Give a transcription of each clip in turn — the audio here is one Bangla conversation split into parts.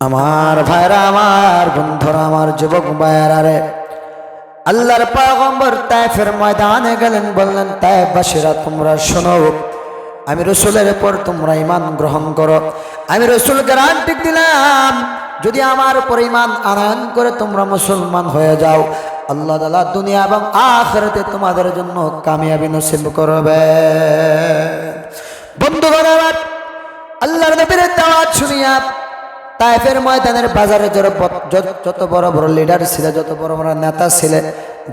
আমার ভাইরা, আমার বন্ধুরা, আমার যুবক ভাইয়ারা রে, আল্লাহর পয়গম্বর তাইফের ময়দানে গেলেন, বললেন তাইফবাসীরা তোমরা শোনো, আমি রসুলের উপর তোমরা ইমান গ্রহণ করো। আমি রসুল গ্যারান্টি দিলাম, যদি আমার উপর ইমান আনয়ন করে তোমরা মুসলমান হয়ে যাও, আল্লাহ তালা দুনিয়া এবং আখরাতে তোমাদের জন্য কামিয়াবি নসিব করবে। বন্ধুগণ আমার, আল্লাহর নবীর দাওয়াত শুনিয়া তাইফের ময়দানের বাজারে যত বড় বড় লিডার ছিল, যত বড় বড় নেতা ছিলেন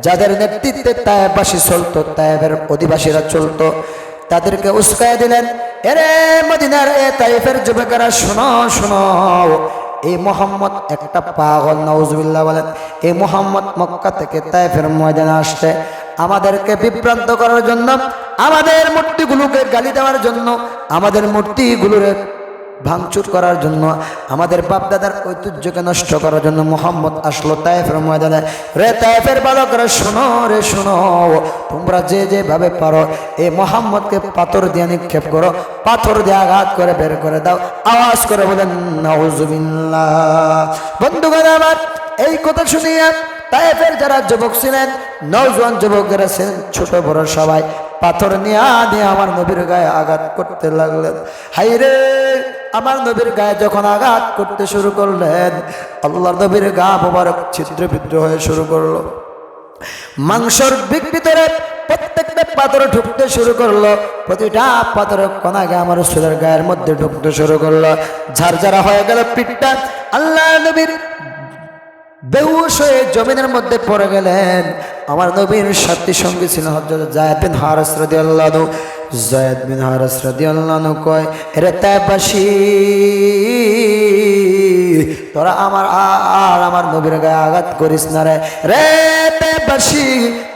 যাদের নেতৃত্বে তাইফবাসী চলতো, তাইফের অধিবাসীরা চলতো, তাদেরকে উস্কায় দিলেন, এরে মদিনার এ তাইফের যুবকেরা, শোনো শোনো এই মোহাম্মদ একটা পাগল নওজুবিল্লাহ বলেন এই মোহাম্মদ মক্কা থেকে তাইফের ময়দানে আসছে, আমাদেরকে বিভ্রান্ত করার জন্য, আমাদের মূর্তিগুলোকে গালি দেওয়ার জন্য, আমাদের মূর্তিগুলোর ভাঙচুর করার জন্য, আমাদের বাপদাদার ঐতিহ্যকে নষ্ট করার জন্য মোহাম্মদ আসলো তাইফের ময়দানে। রে তাইফের বালকরা শোনো, রে শোনো, তোমরা যে যেভাবে পারো এই মোহাম্মদকে পাথর দিয়ে নিক্ষেপ করো, পাথর দিয়ে আঘাত করে বের করে দাও, আওয়াজ করে বলেন, নাউজুবিল্লাহ। বন্ধুগণ, আমার এই কথা শুনিয়া তাইফের যারা যুবক ছিলেন নৌজওয়ান যুবকেরা ছিলেন ছোট বড় সবাই। পাথর নিয়ে দিয়ে আমার নবীর গায়ে আঘাত করতে লাগলেন। হাইরে আমার নবীর গায়ে যখন আঘাত করতে শুরু করলেন, আল্লাহর নবীর গা মোবারক ছিদ্র বিদ্র হয়ে শুরু করল। মাংসর বিক ভিতরে প্রত্যেকটা পাথর ঢুকতে শুরু করল। প্রতিটা পাথরের কণাকে আমার সুরের গায়ের মধ্যে ঢুকতে শুরু করল। ঝারঝারা হয়ে গেল পিঠটা। আল্লাহ নবীর বেহুশ হয়ে জমিনের মধ্যে পড়ে গেলেন। আমার নবীর সাথী সঙ্গী ছিল হজরত জায়দ বিন হারাস রাদিয়াল্লাহু জায়দ বিন হারাস রাদিয়াল্লাহু কয় এরে তাইবাসী তোরা আমার আর আমার নবীর গায়ে আঘাত করিস না রে। রে তাইবাসী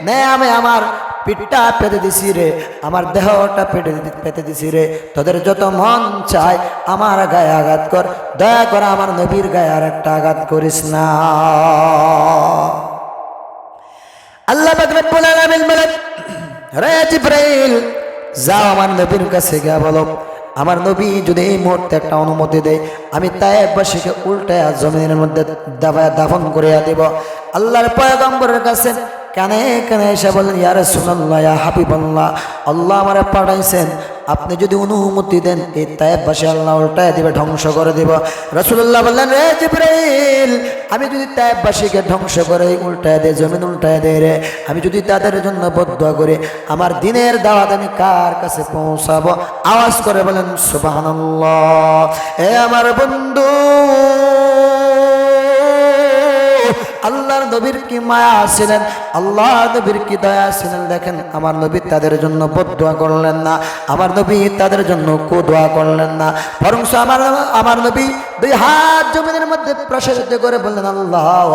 নে আমি আমার পিঠটা পেতে দিছি রে, আমার দেহটা পেটে পেতে দিছি রে। তোদের যত মন চায় আমার গায়ে আঘাত কর, দয়া করে আমার নবীর গায়ে আর একটা আঘাত করিস না। আল্লাহ রব্বুল আলামিন বলেন, রে জিব্রাইল, যাও আমার নবীর কাছে গিয়ে বলো, আমার নবী যদি এই মুহূর্তে একটা অনুমতি দেয়, আমি তাইবাসীকে উল্টায় জমিনের মধ্যে দাবায় দাফন করিয়া দেব। আল্লাহর পয়গম্বরের কাছে কানে কানে এসে বলেন ইয়ারে সুনাল্লাহ ইয়া হাবিবাল্লাহ, আল্লাহ আমারে পাঠাইছেন আপনি যদি অনুমতি দেন, এই তায়েববাসী আল্লাহ উল্টায় দিবে, ধ্বংস করে দিব। রসুল্লাহ বললেন রে জিব্রাইল, আমি যদি তায়েববাসীকে ধ্বংস করে উল্টায় দে, জমিন উল্টায় দে রে। আমি যদি তাদের জন্য বদুয়া করে, আমার দিনের দাওয়াত আমি কার কাছে পৌঁছাবো? আওয়াজ করে বলেন, সুবহানাল্লাহ। এ আমার বন্ধু নবীর কি মায়া ছিলেন? আল্লাহ নবীর কি দয়া ছিলেন? দেখেন, আমার নবী তাদের জন্য বদুয়া করলেন না। আমার নবী তাদের জন্য কুদোয়া করলেন না। বরং আমার আমার নবী দুই হাত জমিনের মধ্যে প্রসারিত করে বললেন, আল্লাহ,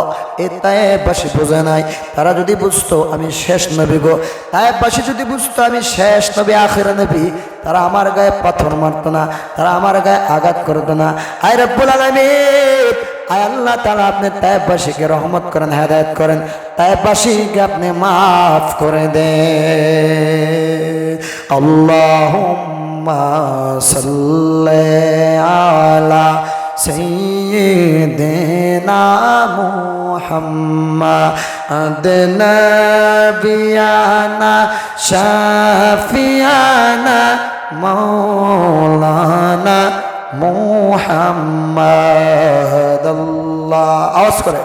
এ তায়েবাসী বোঝে নাই। তারা যদি বুঝতো আমি শেষ নবী গো। তায়েবাসী যদি বুঝতো আমি শেষ নবী, আখের নবী, তারা আমার গায়ে পাথর মারতো না, তারা আমার গায়ে আঘাত করতো না। আয় রব্বুল আলামিন! আয় আল্লাহ তাআলা আপনি তায়েববাসীকে রহমত করেন হেদায়েত করেন তায়েববাসীকে আপনি মাফ করে দেন আল্লাহুম্মা সাল্লি আলা سيدنا محمد نبينا شافينا مولانا মোহাম্মদ আওয়াজ করে।